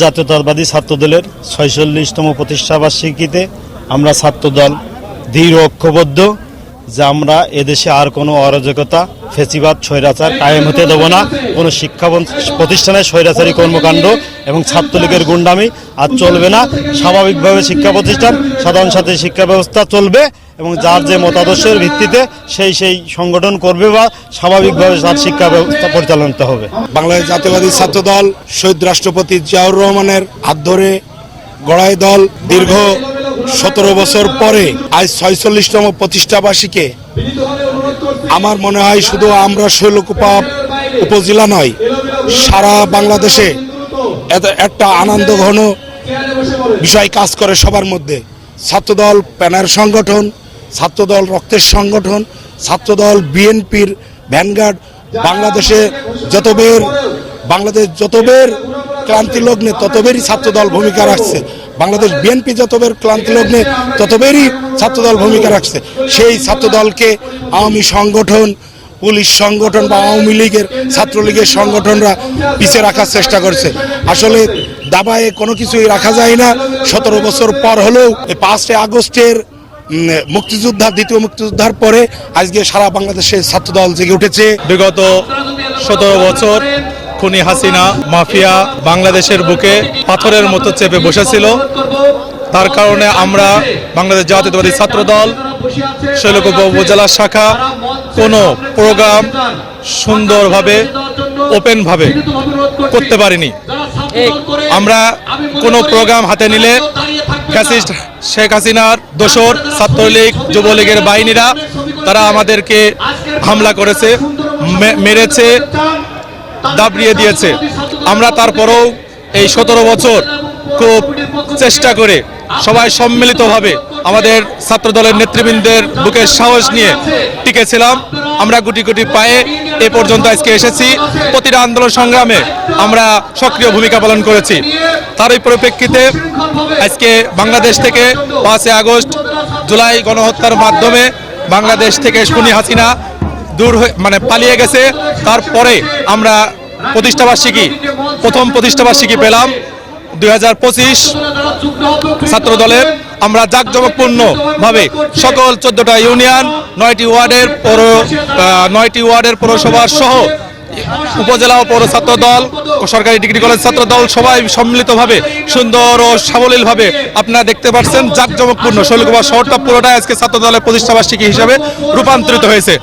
জাতীয়তাবাদী ছাত্রদলের ছয়চল্লিশতম প্রতিষ্ঠাবার্ষিকীতে আমরা ছাত্রদল দৃঢ় ঐক্যবদ্ধ যে আমরা এদেশে আর কোনো অরাজকতা, ফেসিবাদ, স্বৈরাচার কায়েম হতে দেবো না। কোনো শিক্ষা প্রতিষ্ঠানে স্বৈরাচারী কর্মকাণ্ড এবং ছাত্রলীগের গুন্ডামি আর চলবে না। স্বাভাবিকভাবে শিক্ষা প্রতিষ্ঠান, সাধারণ সাথে শিক্ষা ব্যবস্থা চলবে। এবং যার যে মতাদর্শের ভিত্তিতে সেই সেই সংগঠন করবে বা স্বাভাবিকভাবে তার শিক্ষা ব্যবস্থা পরিচালনা হবে। বাংলাদেশ জাতীয়বাদী ছাত্র দল, শহীদ রাষ্ট্রপতি জিয়াউর রহমানের হাত ধরে গড়াই দল দীর্ঘ সতেরো বছর পরে আজ ছয়চল্লিশতম প্রতিষ্ঠাবার্ষিকে। আমার মনে হয় শুধু আমরা শৈলকুপা উপজেলা নয়, সারা বাংলাদেশে একটা আনন্দ ঘন বিষয় কাজ করে সবার মধ্যে। ছাত্রদল প্যানার সংগঠন ছাত্রদল রক্তের সংগঠন, ছাত্রদল বিএনপির ভ্যানগার্ড, বাংলাদেশে যতবের বাংলাদেশ যতবের ক্লান্তি লগ্নে ততবেরই ছাত্রদল ভূমিকা রাখছে। বাংলাদেশ বিএনপি যতবের ক্লান্তি লগ্নে ততবেরই ছাত্রদল ভূমিকা রাখছে। সেই ছাত্রদলকে আওয়ামী সংগঠন, পুলিশ সংগঠন বা আওয়ামী লীগের ছাত্রলীগের সংগঠনরা পিছিয়ে রাখার চেষ্টা করছে। আসলে দাবায় কোনো কিছুই রাখা যায় না। সতেরো বছর পর হলেও পাঁচই আগস্টের মুক্তিযোদ্ধা, দ্বিতীয় মুক্তিযোদ্ধার পরে আজকে সারা বাংলাদেশে ছাত্রদল জেগে উঠেছে। বিগত সতেরো বছর খুনি হাসিনা মাফিয়া বাংলাদেশের বুকে পাথরের মতো চেপে বসেছিল। তার কারণে আমরা বাংলাদেশ জাতীয়তাবাদী ছাত্র দল শৈলকুপা উপজেলা শাখা কোনো প্রোগ্রাম সুন্দরভাবে ওপেনভাবে করতে পারিনি। আমরা কোনো প্রোগ্রাম হাতে নিলে ফ্যাসিস্ট শেখ হাসিনার দোসর ছাত্রলীগ যুবলীগের বাহিনীরা তারা আমাদেরকে হামলা করেছে মেরেছে দাবড়িয়ে দিয়েছে। আমরা তারপরেও এই সতেরো বছর খুব চেষ্টা করে সবাই সম্মিলিতভাবে আমাদের ছাত্রদলের নেতৃবৃন্দের বুকের সাহস নিয়ে টিকেছিলাম। আমরা গুটি গুটি পায়ে এ পর্যন্ত আজকে এসেছি। প্রতিটা আন্দোলন সংগ্রামে আমরা সক্রিয় ভূমিকা পালন করেছি। তারই পরিপ্রেক্ষিতে আজকে বাংলাদেশ থেকে পাঁচই আগস্ট জুলাই গণহত্যার মাধ্যমে বাংলাদেশ থেকে খুনি হাসিনা দূর হয়ে মানে পালিয়ে গেছে। তারপরে আমরা প্রতিষ্ঠাবার্ষিকী প্রথম প্রতিষ্ঠাবার্ষিকী পেলাম। দুই হাজার পঁচিশ ছাত্র দলের আমরা জাঁকজমকপূর্ণ ভাবে সকল চোদ্দটা ইউনিয়ন, নয়টি ওয়ার্ডের পৌর নয়টি ওয়ার্ডের পৌরসভার সহ উপজেলা ও পৌর ছাত্র দল সরকারি ডিগ্রি কলেজ ছাত্র দল সবাই সম্মিলিতভাবে সুন্দর ও সাবলীলভাবে আপনারা দেখতে পাচ্ছেন জাঁকজমকপূর্ণ শৈলকুমার শহরটা পুরোটাই আজকে ছাত্র দলের প্রতিষ্ঠাবার্ষিকী হিসাবে রূপান্তরিত হয়েছে।